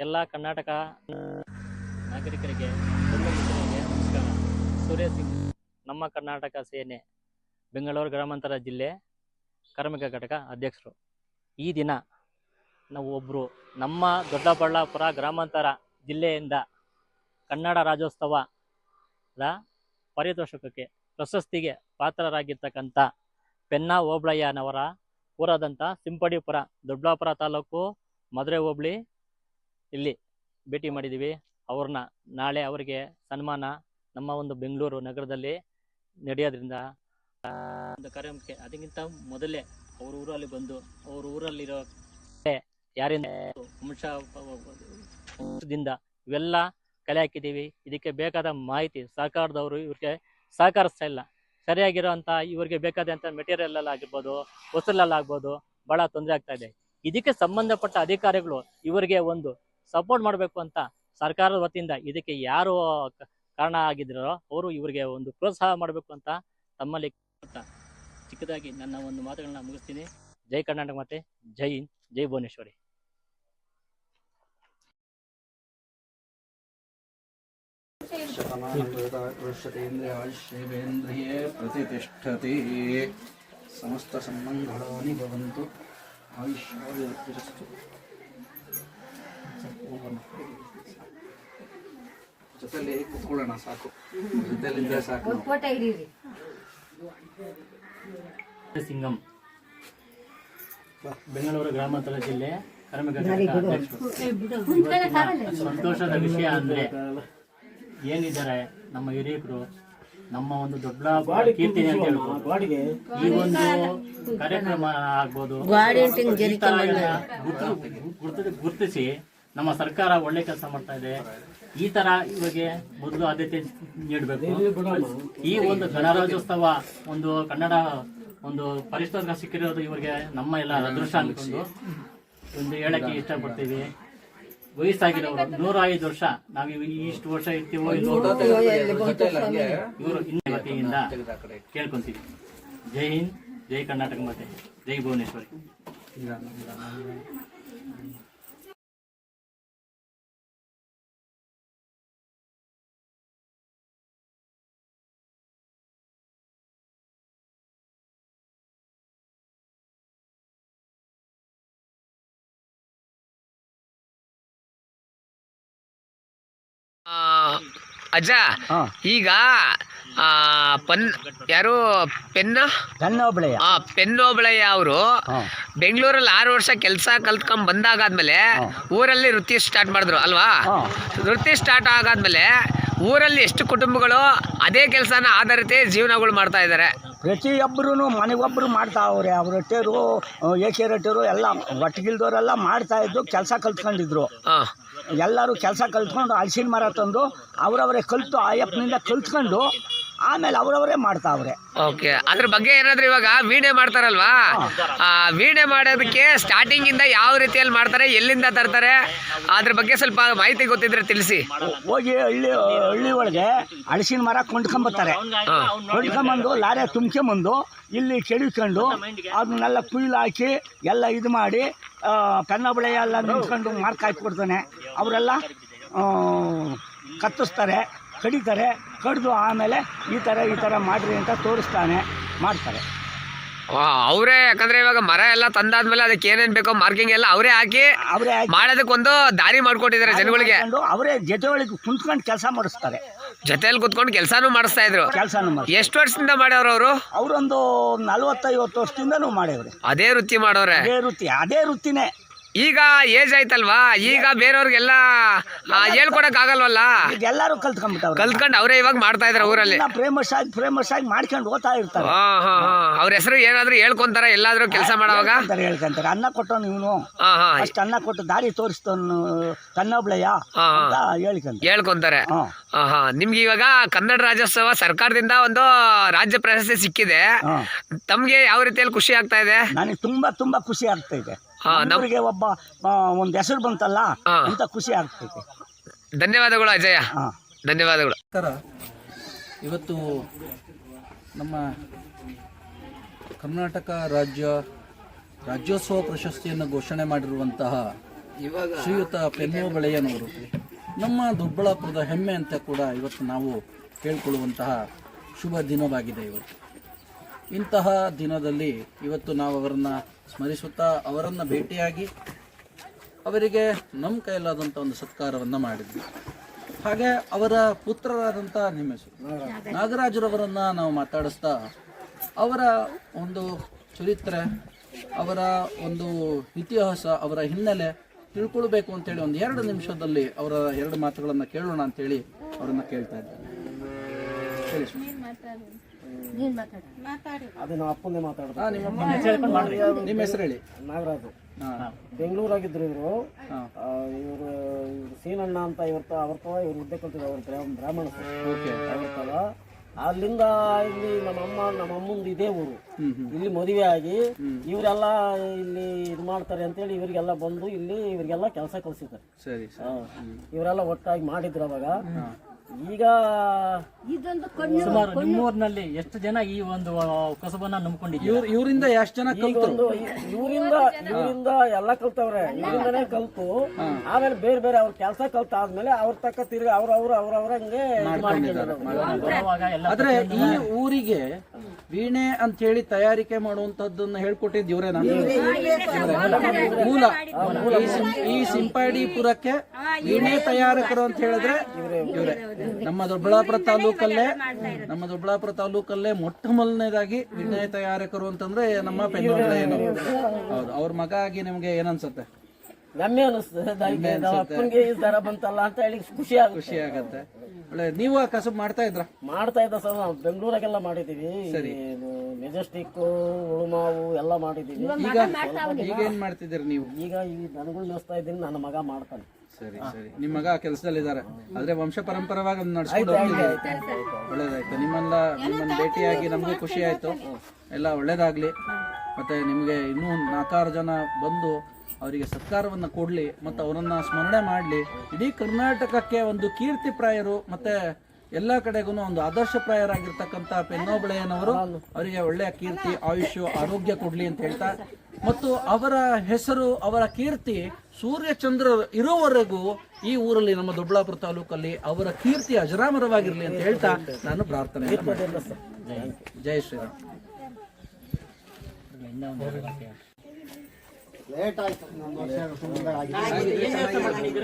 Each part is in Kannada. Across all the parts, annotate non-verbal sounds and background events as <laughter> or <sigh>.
ಎಲ್ಲ ಕರ್ನಾಟಕ ನಾಗರಿಕರಿಗೆ ನಮಸ್ಕಾರ. ಸೂರ್ಯ ಸಿಂಗ್ ನಮ್ಮ ಕರ್ನಾಟಕ ಸೇನೆ ಬೆಂಗಳೂರು ಗ್ರಾಮಾಂತರ ಜಿಲ್ಲೆ ಕಾರ್ಮಿಕ ಘಟಕ ಅಧ್ಯಕ್ಷರು. ಈ ದಿನ ನಾವು ಒಬ್ಬರು ನಮ್ಮ ದೊಡ್ಡಬಳ್ಳಾಪುರ ಗ್ರಾಮಾಂತರ ಜಿಲ್ಲೆಯಿಂದ ಕನ್ನಡ ರಾಜ್ಯೋತ್ಸವದ ಪಾರಿತೋಷಕಕ್ಕೆ ಪ್ರಶಸ್ತಿಗೆ ಪಾತ್ರರಾಗಿರ್ತಕ್ಕಂಥ ಪೆನ್ನ ಓಬಳಯ್ಯನವರ ಊರಾದಂಥ ಸಿಂಪಡಿಪುರ ದೊಡ್ಡಾಪುರ ತಾಲೂಕು ಮಧುರೆ ಹೋಬಳಿ ಇಲ್ಲಿ ಭೇಟಿ ಮಾಡಿದ್ದೀವಿ. ಅವ್ರನ್ನ ನಾಳೆ ಅವರಿಗೆ ಸನ್ಮಾನ ನಮ್ಮ ಒಂದು ಬೆಂಗಳೂರು ನಗರದಲ್ಲಿ ನಡೆಯೋದ್ರಿಂದ ಒಂದು ಕಾರ್ಯಕ್ರಮಕ್ಕೆ ಅದಕ್ಕಿಂತ ಮೊದಲೇ ಅವ್ರ ಊರಲ್ಲಿ ಬಂದು ಅವ್ರ ಊರಲ್ಲಿರೋ ಯಾರಿಂದ ಇವೆಲ್ಲ ಕಲೆ ಹಾಕಿದ್ದೀವಿ ಇದಕ್ಕೆ ಬೇಕಾದ ಮಾಹಿತಿ ಸರ್ಕಾರದವರು ಇವ್ರಿಗೆ ಸಹಕರಿಸ್ತಾ ಇಲ್ಲ. ಸರಿಯಾಗಿರೋಂಥ ಇವ್ರಿಗೆ ಬೇಕಾದಂತ ಮೆಟೀರಿಯಲ್ ಎಲ್ಲ ಆಗಿರ್ಬೋದು ಆಗ್ಬೋದು, ಬಹಳ ತೊಂದರೆ ಆಗ್ತಾ ಇದೆ. ಇದಕ್ಕೆ ಸಂಬಂಧಪಟ್ಟ ಅಧಿಕಾರಿಗಳು ಇವರಿಗೆ ಒಂದು ಸಪೋರ್ಟ್ ಮಾಡಬೇಕು ಅಂತ ಸರ್ಕಾರದ ವತಿಯಿಂದ ಇದಕ್ಕೆ ಯಾರು ಕಾರಣ ಆಗಿದ್ರೋ ಅವರು ಇವರಿಗೆ ಒಂದು ಪ್ರೋತ್ಸಾಹ ಮಾಡಬೇಕು ಅಂತ ತಮ್ಮಲ್ಲಿ ಚಿಕ್ಕದಾಗಿ ನನ್ನ ಒಂದು ಮಾತುಗಳನ್ನ ಮುಗಿಸ್ತೀನಿ. ಜೈ ಕರ್ನಾಟಕ ಮತ್ತೆ ಜೈ ಜೈ ಭುವನೇಶ್ವರಿ. शतमानवेदाकृष्यतेन्द्रिये प्रतिष्ठति समस्तसम्मङ्गलानि भवन्तु आयुष्यादिरस्तु ಜೊತೆಲಿ ಕೂತ್ಕೊಳ್ಳೋಣ ಸಾಕು ಜೊತೆಲಿಂದ ಸಾಕು ನಾವು. ಫೋಟೋ ಹಿಡೀರಿ ಸಿಂಗಂ ಬೆಂಗಳೂರು ಗ್ರಾಮಾಂತರ ಜಿಲ್ಲೆ ಕಾರ್ಮಿಕ ಘಟಕ ಅಧ್ಯಕ್ಷರು. ಇವತ್ತಿನ ಸಂತೋಷದ ವಿಷಯ ಅಂದ್ರೆ ಏನಿದ್ದಾರೆ ನಮ್ಮ ಹಿರಿಯರು ನಮ್ಮ ಒಂದು ದೊಡ್ಡ ಕೀರ್ತಿ ಅಂತ ಹೇಳ್ಬೋದು. ಈ ಒಂದು ಕಾರ್ಯಕ್ರಮ ಆಗ್ಬೋದು. ಈ ತರ ಎಲ್ಲ ಗುರ್ತು- ಗುರ್ತು- ಗುರ್ತಿಸಿ ನಮ್ಮ ಸರ್ಕಾರ ಒಳ್ಳೆ ಕೆಲಸ ಮಾಡ್ತಾ ಇದೆ. ಈ ತರ ಇವಾಗ ಮೊದಲು ಆದ್ಯತೆ ನೀಡಬೇಕು. ಈ ಒಂದು ಗಣರಾಜ್ಯೋತ್ಸವ ಒಂದು ಕನ್ನಡ ಒಂದು ಪರಿಶೋಧಕ ಸಿಕ್ಕಿರೋದು ಇವರಿಗೆ ನಮ್ಮ ಎಲ್ಲ ಅದೃಷ್ಟ ಅನ್ಕೊಂಡು ಒಂದು ಹೇಳಕ್ಕೆ ಇಷ್ಟಪಡ್ತೀವಿ. ವಯಸ್ಸಾಗಿರೋರು ನೂರ ಐದು ವರ್ಷ. ನಾವು ಇಷ್ಟು ವರ್ಷ ಇರ್ತೀವೋ ಇವರು ವತಿಯಿಂದ ಕೇಳ್ಕೊಂತೀವಿ. ಜೈ ಹಿಂದ್ ಜೈ ಕರ್ನಾಟಕ ಮತ್ತೆ ಜೈ ಭುವನೇಶ್ವರಿ. ಅಜ್ಜ ಈಗ ಆ, ಪನ್ ಯಾರು ಪೆನ್ನ ಪೆನ್ನೋಬಳಯ್ಯ ಆ ಪೆನ್ನೋಬಳಯ್ಯ ಅವರು ಬೆಂಗಳೂರಲ್ಲಿ ಆರು ವರ್ಷ ಕೆಲಸ ಕಲ್ತ್ಕೊಂಡ್ ಬಂದಾಗಾದ್ಮೇಲೆ ಊರಲ್ಲಿ ವೃತ್ತಿ ಸ್ಟಾರ್ಟ್ ಮಾಡಿದ್ರು ಅಲ್ವಾ? ವೃತ್ತಿ ಸ್ಟಾರ್ಟ್ ಆಗಾದ್ಮೇಲೆ ಊರಲ್ಲಿ ಎಷ್ಟು ಕುಟುಂಬಗಳು ಅದೇ ಕೆಲಸನ ಆಧರಿಸಿ ಜೀವನಗಳು ಮಾಡ್ತಾ ಇದ್ದಾರೆ ಪ್ರತಿಯೊಬ್ಬರೂ ಮನೆಗೊಬ್ಬರು ಮಾಡ್ತಾವ್ರೆ ಅವ್ರ ರೊಟ್ಟೆರು ಏಕೆ ರೊಟ್ಟೆರು ಎಲ್ಲ ಒಟ್ಟಿಗಿಲ್ದವರೆಲ್ಲ ಮಾಡ್ತಾ ಇದ್ದು ಕೆಲಸ ಕಲ್ತ್ಕೊಂಡಿದ್ರು. ಎಲ್ಲರೂ ಕೆಲಸ ಕಲ್ತ್ಕೊಂಡು ಹಲಸಿನ ಮರ ತಂದು ಅವರವರೇ ಕಲ್ತು ಆಯಪ್ಪನಿಂದ ಕಲ್ತ್ಕೊಂಡು ಆಮೇಲೆ ಅವರವರೇ ಮಾಡ್ತಾವ್ರೆ ಓಕೆ ಅದ್ರ ಬಗ್ಗೆ ಏನಾದ್ರೂ ಇವಾಗ ವೀಣೆ ಮಾಡ್ತಾರಲ್ವಾ? ಆ ವೀಣೆ ಮಾಡೋದಕ್ಕೆ ಸ್ಟಾರ್ಟಿಂಗ್ ಇಂದ ಯಾವ ರೀತಿಯಲ್ಲಿ ಮಾಡ್ತಾರೆ ಎಲ್ಲಿಂದ ತರ್ತಾರೆ ಅದ್ರ ಬಗ್ಗೆ ಸ್ವಲ್ಪ ಮಾಹಿತಿ ಗೊತ್ತಿದ್ರೆ ತಿಳಿಸಿ. ಹೋಗಿ ಹಳ್ಳಿ ಹಳ್ಳಿ ಒಳಗೆ ಅಳಸಿನ ಮರ ಕೊಂಡ್ಕೊಂಬತ್ತಾರೆ. ಕೊಂಡ್ಕೊಂಬಂದು ಲಾರೆ ತುಂಬ್ಕೊಂಬಂದು ಇಲ್ಲಿ ಕೆಡಿಕೊಂಡು ಅದನ್ನೆಲ್ಲ ಕುಯ್ಲು ಹಾಕಿ ಎಲ್ಲ ಇದು ಮಾಡಿ ಕನ್ನ ಬಳೆ ಎಲ್ಲ ನಿಂತ್ಕೊಂಡು ಮಾರ್ಕ್ ಹಾಕಿ ಕೊಡ್ತಾನೆ ಅವರೆಲ್ಲ ಕತ್ತಿಸ್ತಾರೆ ಕಡಿತಾರೆ ಕಡಿದು ಆಮೇಲೆ ಈ ಥರ ಈ ಥರ ಮಾಡಿರಿ ಅಂತ ತೋರಿಸ್ತಾನೆ ಮಾಡ್ತಾರೆ. ಅವರೇ ಯಾಕಂದ್ರೆ ಇವಾಗ ಮರ ಎಲ್ಲ ತಂದಾದ್ಮೇಲೆ ಅದಕ್ಕೆ ಏನೇನ್ ಬೇಕೋ ಮಾರ್ಕಿಂಗ್ ಎಲ್ಲ ಅವರೇ ಹಾಕಿ ಅವರೇ ಮಾಡೋದಕ್ಕೊಂದು ದಾರಿ ಮಾಡ್ಕೊಟ್ಟಿದ್ದಾರೆ ಜನಗಳಿಗೆ. ಅವರೇ ಜೊತೆ ಒಳಗೆ ಕುಂತ್ಕೊಂಡು ಕೆಲಸ ಮಾಡಿಸ್ತಾರೆ. ಜೊತೆಯಲ್ಲಿ ಕುತ್ಕೊಂಡು ಕೆಲಸನೂ ಮಾಡಿಸ್ತಾ ಇದ್ರು. ಕೆಲಸನೂ ಎಷ್ಟು ವರ್ಷದಿಂದ ಮಾಡ್ಯವ್ರ ಅವರು? ಅವರೊಂದು ನಲ್ವತ್ತೈವತ್ತು ವರ್ಷದಿಂದನೂ ಮಾಡ್ಯವ್ರೆ. ಅದೇ ವೃತ್ತಿ ಮಾಡೋರೆ. ಅದೇ ವೃತ್ತಿ ಅದೇ ವೃತ್ತಿನೇ. ಈಗ ಏಜ್ ಆಯ್ತಲ್ವಾ? ಈಗ ಬೇರೆಯವ್ರಿಗೆಲ್ಲ ಹೇಳ್ಕೊಡಕ್ ಆಗಲ್ವಲ್ಲ? ಎಲ್ಲಾರು ಕಲ್ತ್ಕೊಂಡ್ಬಿಟ್ಟವ್ರೆ. ಕಲ್ತ್ಕೊಂಡು ಅವರೇ ಇವಾಗ ಮಾಡ್ತಾ ಇದಾರೆ ಊರಲ್ಲಿ. ಫೇಮಸ್ ಆಗಿ ಫೇಮಸ್ ಆಗಿ ಮಾಡ್ಕೊಂಡು ಓದ್ತಾ ಇರ್ತಾರೆ. ಅವ್ರ ಹೆಸರು ಏನಾದ್ರು ಹೇಳ್ಕೊಂತಾರ ಎಲ್ಲಾದ್ರೂ ಕೆಲಸ ಮಾಡುವಾಗ? ಹೇಳ್ಕೊಂತಾರೆ ಹೇಳ್ಕೊಂತಾರೆ. ಅನ್ನ ಕೊಟ್ಟವನು ಇವನು. ಹಾ ಹಾ. ಅಷ್ಟು ಅನ್ನ ಕೊಟ್ಟು ದಾರಿ ತೋರಿಸ್ತವನು ತನ್ನೊಬ್ಳಯ್ಯ. ಅಂತ ಹೇಳ್ಕೊಂತಾರೆ. ಹೇಳ್ಕೊಂತಾರೆ. ನಿಮ್ಗೆ ಇವಾಗ ಕನ್ನಡ ರಾಜ್ಯೋತ್ಸವ ಸರ್ಕಾರದಿಂದ ಒಂದು ರಾಜ್ಯ ಪ್ರಶಸ್ತಿ ಸಿಕ್ಕಿದೆ. ತಮ್ಗೆ ಯಾವ ರೀತಿಯಲ್ಲಿ ಖುಷಿ ಆಗ್ತಾ ಇದೆ? ನನಗೆ ತುಂಬಾ ತುಂಬಾ ಖುಷಿ ಆಗ್ತಾ ಇದೆ. ಹಾ, ನಮ್- ಒಬ್ಬ ಆ, ಒಂದು ಹೆಸರು ಬಂತಲ್ಲ. ಅಂತ ಖುಷಿ ಆಗ್ತೈತೆ. ಧನ್ಯವಾದಗಳು ಅಜಯ. ಧನ್ಯವಾದಗಳು. ಇವತ್ತು ನಮ್ಮ ಕರ್ನಾಟಕ ರಾಜ್ಯ ರಾಜ್ಯೋತ್ಸವ ಪ್ರಶಸ್ತಿಯನ್ನು ಘೋಷಣೆ ಮಾಡಿರುವಂತಹ ಶ್ರೀಯುತ ಪೆನ್ನು ಬೆಳೆಯನವರು. ನಮ್ಮ ದೊಡ್ಡಬಳ್ಳಾಪುರದ ಹೆಮ್ಮೆ ಅಂತ ಕೂಡ ಇವತ್ತು ನಾವು ಕೇಳಿಕೊಳ್ಳುವಂತಹ ಶುಭ ದಿನವಾಗಿದೆ ಇವತ್ತು. ಇಂತಹ ದಿನದಲ್ಲಿ ಇವತ್ತು ನಾವು ಅವರನ್ನು ಸ್ಮರಿಸುತ್ತಾ ಅವರನ್ನು ಭೇಟಿಯಾಗಿ ಅವರಿಗೆ ನಮ್ಮ ಕೈಲಾದಂಥ ಒಂದು ಸತ್ಕಾರವನ್ನು ಮಾಡಿದ್ವಿ. ಹಾಗೆ ಅವರ ಪುತ್ರರಾದಂಥ ನಿಮ್ಮ ಹೆಸರು? ನಾಗರಾಜರವರನ್ನ ನಾವು ಮಾತಾಡಿಸ್ತಾ ಅವರ ಒಂದು ಚರಿತ್ರೆ, ಅವರ ಒಂದು ಇತಿಹಾಸ, ಅವರ ಹಿನ್ನೆಲೆ ತಿಳ್ಕೊಳ್ಬೇಕು ಅಂತೇಳಿ ಒಂದು ಎರಡು ನಿಮಿಷದಲ್ಲಿ ಅವರ ಎರಡು ಮಾತುಗಳನ್ನು ಕೇಳೋಣ ಅಂತೇಳಿ ಅವರನ್ನ ಕೇಳ್ತಾ ಇದ್ದಾರೆ ಅದು ನಾವು ಮಾತಾಡೋದು. ನಿಮ್ಮ ಅಪ್ಪ- ನಿಮ್ಮ ಹೆಸರು ಹೇಳಿ. ನಾಗರಾಜು. ಹಾ. ಬೆಂಗಳೂರಾಗಿದ್ರು ಇವರು. ಇವರು ಇವರು ಸೀನಣ್ಣ ಅಂತ ಇವ್ರ ಅವ್ರ ಇವ್ರು ಹುದ್ದೆ ಕಲ್ತಿದ್ರು ಅವ್ರ ಬ್ರಾಹ್ಮಣ ಓಕೆ. ಅಲ್ಲಿಂದ ಇಲ್ಲಿ ನಮ್ಮ ಅಮ್ಮ ನಮ್ಮ ಅಮ್ಮಂದು ಇದೇ ಊರು. ಇಲ್ಲಿ ಮದುವೆ ಆಗಿ ಇವರೆಲ್ಲ ಇಲ್ಲಿ ಇದು ಮಾಡ್ತಾರೆ ಅಂತೇಳಿ ಇವರಿಗೆಲ್ಲ ಬಂದು ಇಲ್ಲಿ ಇವರಿಗೆಲ್ಲ ಕೆಲಸ ಕಲಿಸಿದ್ದಾರೆ. ಸರಿ ಸರಿ. ಇವರೆಲ್ಲ ಒಟ್ಟಾಗಿ ಮಾಡಿದ್ರು ಅವಾಗ. ಈಗ ಸುಮಾರು ನಿಮ್ಮೂರಿನಲ್ಲಿ ಎಷ್ಟು ಜನ ಈ ಒಂದು ಕಸಬನ್ನ ನಂಬ್ಕೊಂಡಿದ್ದೀವಿ ಇವ್ರ ಇವರಿಂದ ಎಷ್ಟು ಜನ ಕಲ್ತರು? ಇವರಿಂದ ಇವರಿಂದ ಎಲ್ಲ ಕಲ್ತವ್ರೆ. ಇವರಿಂದನೇ ಕಲ್ತು. ಆಮೇಲೆ ಬೇರೆ ಬೇರೆ ಅವ್ರ ಕೆಲಸ ಕಲ್ತ ಆದ್ಮೇಲೆ ಅವ್ರ ತಕ್ಕ ತಿರ್ಗಿ ಅವ್ರ ಅವ್ರ ಅವ್ರ ಅವ್ರ ಹಂಗೆ ಆದ್ರೆ ಈ ಊರಿಗೆ ವೀಣೆ ಅಂತ ಹೇಳಿ ತಯಾರಿಕೆ ಮಾಡುವಂತದ್ದನ್ನ ಹೇಳ್ಕೊಟ್ಟಿದ್ ಇವ್ರೇನಾ ಮೂಲ. ಈ ಸಿಂಪಾಡಿಪುರಕ್ಕೆ ವೀಣೆ ತಯಾರಕರು ಅಂತ ಹೇಳಿದ್ರೆ ಇವರೇ ನಮ್ಮ ದೊಡ್ಡಬಳ್ಳಾಪುರ ತಾಲೂಕಲ್ಲೇ ನಮ್ಮ ದೊಡ್ಡಬಳ್ಳಾಪುರ ತಾಲೂಕಲ್ಲೇ ಮೊಟ್ಟ ಮೊದಲನೇದಾಗಿ ವೀಣೆ ತಯಾರಕರು ಅಂತಂದ್ರೆ ನಮ್ಮ ಪೆನ್ನೋಗಳು ಹೌದು ಅವ್ರ ಮಗ ಆಗಿ ನಿಮ್ಗೆ ಏನನ್ಸುತ್ತೆ? ಹೆಮ್ಮೆ ಅನಿಸ್ತದೆ ಅಪ್ಪನಿಗೆ ಈ ತರ ಬಂತಲ್ಲ ಅಂತ ಹೇಳಿ ಖುಷಿ ಆಗುತ್ತೆ. ಖುಷಿ ಆಗತ್ತೆ ಒಳ್ಳೆ ನೀವು ಆ ಕಸಬ್ ಮಾಡ್ತಾ ಇದ್ರ? ಮಾಡ್ತಾ ಇದ್ದ ಸರ್ ನಾವು. ಬೆಂಗಳೂರಾಗೆಲ್ಲ ಮಾಡಿದೀವಿ. ಮೆಜೆಸ್ಟಿಕ್ ಉಳುಮಾವು ಎಲ್ಲ ಮಾಡಿದೀವಿ. ಈಗ ಈಗ ಏನ್ ಮಾಡ್ತಿದ್ದೀರಿ ನೀವು? ಈಗ ಈ ದನಗಳು ಮೇಯಿಸ್ತಾ ಇದ್ದೀನಿ ನನ್ನ ಮಗ ಮಾಡ್ತಾನೆ. ಸರಿ ಸರಿ. ನಿಮ್ಮ ಮಗ ಕೆಲಸದಲ್ಲಿದ್ದಾರೆ. ಆದ್ರೆ ವಂಶ ಪರಂಪರವಾಗಿ ನಡ್ಸ್ಕೊಂಡು ಒಳ್ಳೇದಾಯ್ತು. ನಿಮ್ಮನ್ನ ನಿಮ್ಮನ್ನ ಭೇಟಿಯಾಗಿ ನಮ್ಗೆ ಖುಷಿ ಆಯ್ತು. ಎಲ್ಲ ಒಳ್ಳೇದಾಗ್ಲಿ. ಮತ್ತೆ ನಿಮಗೆ ಇನ್ನೂ ನಾಲ್ಕಾರು ಜನ ಬಂದು ಅವರಿಗೆ ಸತ್ಕಾರವನ್ನು ಕೊಡಲಿ, ಮತ್ತು ಅವರನ್ನು ಸ್ಮರಣೆ ಮಾಡಲಿ. ಇಡೀ ಕರ್ನಾಟಕಕ್ಕೆ ಒಂದು ಕೀರ್ತಿಪ್ರಾಯರು ಮತ್ತು ಎಲ್ಲ ಕಡೆಗೂ ಒಂದು ಆದರ್ಶಪ್ರಾಯರಾಗಿರ್ತಕ್ಕಂಥ ಪೆನ್ನೋಬಳೆಯನವರು ಅವರಿಗೆ ಒಳ್ಳೆಯ ಕೀರ್ತಿ, ಆಯುಷ್ಯ, ಆರೋಗ್ಯ ಕೊಡಲಿ ಅಂತ ಹೇಳ್ತಾ, ಮತ್ತು ಅವರ ಹೆಸರು, ಅವರ ಕೀರ್ತಿ ಸೂರ್ಯಚಂದ್ರ ಇರೋವರೆಗೂ ಈ ಊರಲ್ಲಿ ನಮ್ಮ ದೊಡ್ಡಬಳ್ಳಾಪುರ ತಾಲೂಕಲ್ಲಿ ಅವರ ಕೀರ್ತಿ ಅಜರಾಮರವಾಗಿರಲಿ ಅಂತ ಹೇಳ್ತಾ ನಾನು ಪ್ರಾರ್ಥನೆ ಜಯ ಶ್ರೀರಾಮ್.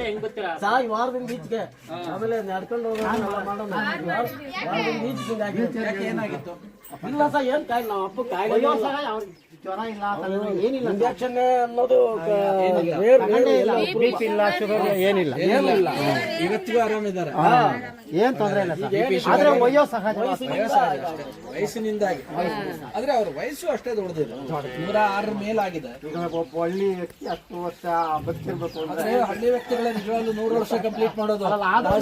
ಹೆಂಗ್ ಗೊತ್ತೀರಾ ಸಾ ಈ ವಾರದಿಂದ ಈಚೆಗೆ ಆಮೇಲೆ ನಡ್ಕೊಂಡು ಹೋಗೋಣ ಮಾಡೋಣ ವಾರದಿಂದ ಈಚೆಗೆ ಹಿಂಗಾಗಿದೆ. ಏನಾಗಿತ್ತು? ಇಲ್ಲ ಸರ್ ಏನ್ ಕಾಯಿಲ್ಲ ನಮ್ಮ ಅಪ್ಪ ಕಾಯಿಲೆ ಜ್ವರ ಇಲ್ಲ ಏನಿಲ್ಲ ಇಂಜೆಕ್ಷನ್ ಅನ್ನೋದು ಎಲ್ಲ ಇಲ್ಲ ಶುಗರ್ ಏನಿಲ್ಲ. ಏನಿಲ್ಲ. ಇವತ್ತಿಗೂ ಆರಾಮಿದ್ದಾರೆ ಏನ್ ತೊಂದ್ರೆ ಇಲ್ಲ ಸರ್. ಆದ್ರೆ ವಯೋ ಸಹಜ. ವಯಸ್ಸಿನಿಂದಾಗಿ. ಆದ್ರೆ ಅವ್ರ ವಯಸ್ಸು ಅಷ್ಟೇ ದೊಡ್ಡದಿಲ್ಲ. ನೂರ ಆರ ಮೇಲಾಗಿದೆ. ಈಗ ಒಬ್ಬ ಹಳ್ಳಿ ವ್ಯಕ್ತಿ ಹತ್ತು ವರ್ಷ ಬದುಕಿರ್ಬೇಕು ಅಂದ್ರೆ ಆದ್ರೆ ಹಳ್ಳಿ ವ್ಯಕ್ತಿಗಳೇ ನಿಜವಾಗ್ಲೂ ನೂರು ವರ್ಷ ಕಂಪ್ಲೀಟ್ ಮಾಡೋದು.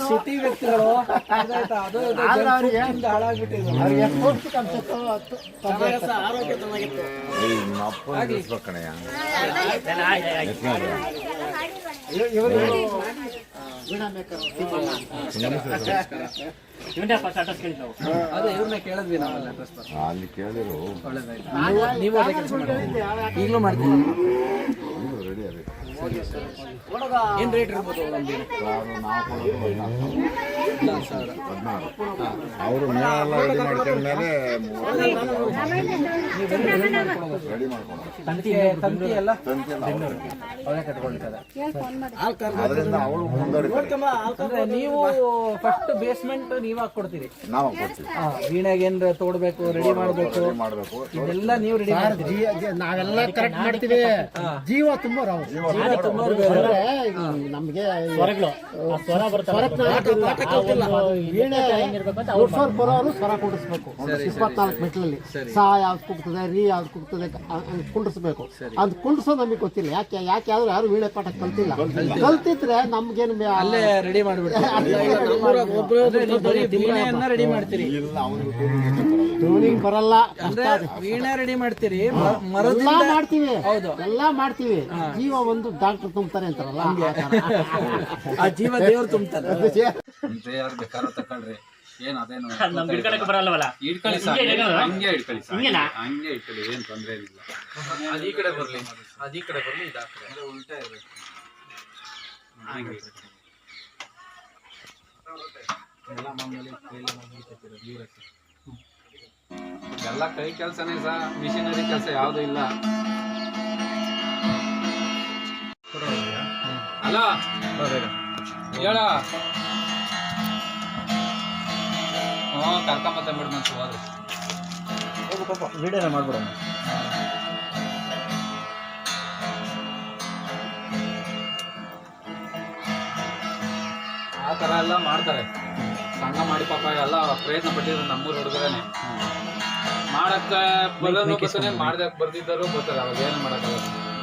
ಸಿಟಿ ವ್ಯಕ್ತಿಗಳು ಅದಾಯ್ತಾ? ಅದು ಇದು ಅವ್ರಿಗೆ ಎಷ್ಟು ಅನ್ಸುತ್ತೋ ಅಷ್ಟು ಆರೋಗ್ಯ ಚೆನ್ನಾಗಿತ್ತು. ಅದೇ ಇವ್ರನ್ನ ಕೇಳಿದ್ವಿ ನಾವೆಲ್ಲ. ಅಲ್ಲಿ ಕೇಳಿದ್ರು ಮಾಡಿ ಈಗಲೂ ಮಾಡ್ತೀವಿ ಏನ್ ರೇಟ್ ಇರ್ಬೋದು ಒಂದು ನಾವು ನಾವು ಕೊಡೋದು ಹದಿನಾಲ್ಕು ಹದಿನಾರು ಅವರು ಮೇಳ ಎಲ್ಲ ರೆಡಿ ಮಾಡ್ಕೊಂಡ್ಮೇಲೆ ರೆಡಿ ಮಾಡ್ಕೊಂಡು ತಂತಿ ತಂತಿ ಎಲ್ಲ? ತಂತಿಯೆಲ್ಲ ಅವರೇ. ಕಟ್ಕೊಳ್ತಾರೆ. ಅದರಿಂದ ಅವಳು ಮುಂದುವರಿತಾರೆ ಅಂದ್ರೆ ನೀವು ಫಸ್ಟ್ ಬೇಸ್ಮೆಂಟ್ ನೀವ್ ಹಾಕೊಡ್ತೀರಿ ನಾವು ಕೊಡ್ತೀವಿ ವೀಣೆಗೆ ಏನ್ ತೋಡ್ಬೇಕು ರೆಡಿ ಮಾಡ್ಬೇಕು. ಮಾಡಬೇಕು. ಇದೆಲ್ಲ ನೀವು ರೆಡಿ ಮಾಡ್ತೀರಿ. ನಾವೆಲ್ಲ ಕರೆಕ್ಟ್ ಮಾಡ್ತೀವಿ. ಜೀವ ತುಂಬ ರಾವ್ ಜೀವ ನಮ್ಗೆ ಸ್ವರಗಳು. ಆ ಸ್ವರ ಬರೋರು ಸ್ವರ ಕುಡಿಸ್ಬೇಕು. ಇಪ್ಪತ್ನಾಲ್ಕು ಮೆಟ್ಲಲ್ಲಿ. ಸಾ ಯಾವ್ದು ಕುಗ್ತದೆ ರೀ ಯಾವ್ದು ಕುಗ್ತದೆ ಹಂಗೆ ಕುಂಡ್ರಿಸ್ಬೇಕು ಅದು ಕುಂಡ್ಸೋ ನಮಗೆ ಗೊತ್ತಿಲ್ಲ. ಯಾಕೆ ಯಾಕೆ ಆದ್ರೆ ಯಾರು ವೀಣೆ ಪಾಠ ಕಲ್ತಿಲ್ಲ. ಕಲ್ತಿದ್ರೆ ನಮ್ಗೇನು ಬೇ- ಅಲ್ಲೇ ರೆಡಿ ಮಾಡ್ಬಿಡ್ತೀರಿ ರೆಡಿ ಮಾಡ್ತೀರಿ. ಟ್ಯೂನಿಂಗ್ ಬರಲ್ಲ. ಅಂದ್ರೆ ವೀಣೆ ರೆಡಿ ಮಾಡ್ತೀರಿ. ಮ- ಎಲ್ಲ ಮಾಡ್ತೀವಿ. ಹೌದು. ಎಲ್ಲಾ ಮಾಡ್ತೀವಿ. ಜೀವ ಒಂದು ಡಾಕ್ಟರ್ ತುಂಬ್ತಾರೆ ಅಂತಾರಲ್ಲ. ಆ ಥರ. ಆ ಜೀವ ದೇವ್ರು ತುಂಬ್ತಾರೆ. <laughs> ಯಾರು ಬೇಕಾದ್ರೂ ತಗೊಳ್ರಿ ಏನ್ ಅದೇನು ನಮ್ಗೆ ಹಿಡ್ಕೊಳಕ್ಕೆ ಬರಲ್ಲವಲ್ಲ? ಇಟ್ಕೊಳ್ಳಿ ಸರ್. ಹಿಂಗೆ ಇಟ್ಕೊಳ್ಳಿ. ಸರ್. ಹಿಂಗೆನಾ? ಹಂಗೆ ಇಟ್ಕೊಳ್ಳಿ ಏನ್ ತೊಂದ್ರೆ ಏನಿಲ್ಲ ಅದ್ ಈ ಕಡೆ ಬರ್ಲಿ. ಅದ್ ಈ ಕಡೆ ಬರ್ಲಿ ಇದ್ ಆ ಕಡೆ. ಉಲ್ಟಾ ಇರುತ್ತೆ ಹಂಗೆ ಇಟ್ಕೊಳ್ಳಿ. ಎಲ್ಲ ಕೈ ಕೆಲಸನೇ ಸಹ ಮಿಷಿನರಿ ಕೆಲಸ ಯಾವ್ದು ಇಲ್ಲ. ಅಲ್ಲ ಹೇಳ? ಹ್ಞೂ ಕರ್ಕೊಂಬತ್ತ ಬಿಡು ಮನ್ಸು ಹೋದ್ರೆ. ವಿಡಿಯೋನ ಮಾಡ್ಬಿಡೋಣ. ಆ ಥರ ಎಲ್ಲ ಮಾಡ್ತಾರೆ. ಸಂಘ ಮಾಡಿ ಪಾಪ ಎಲ್ಲ ಪ್ರಯತ್ನ ಪಟ್ಟಿದ್ರು ನಮ್ಮೂರು ಹುಡುಗರೇನೆ. ಮಾಡಕ್ಕೆ ಬರೋನು ಬರ್ತಾನೆ ಬರ್ದಿದ್ದರು ಬರ್ತಾರೆ ಅವಾಗ ಏನು ಮಾಡೋಕ್ಕಾಗಲ್ಲ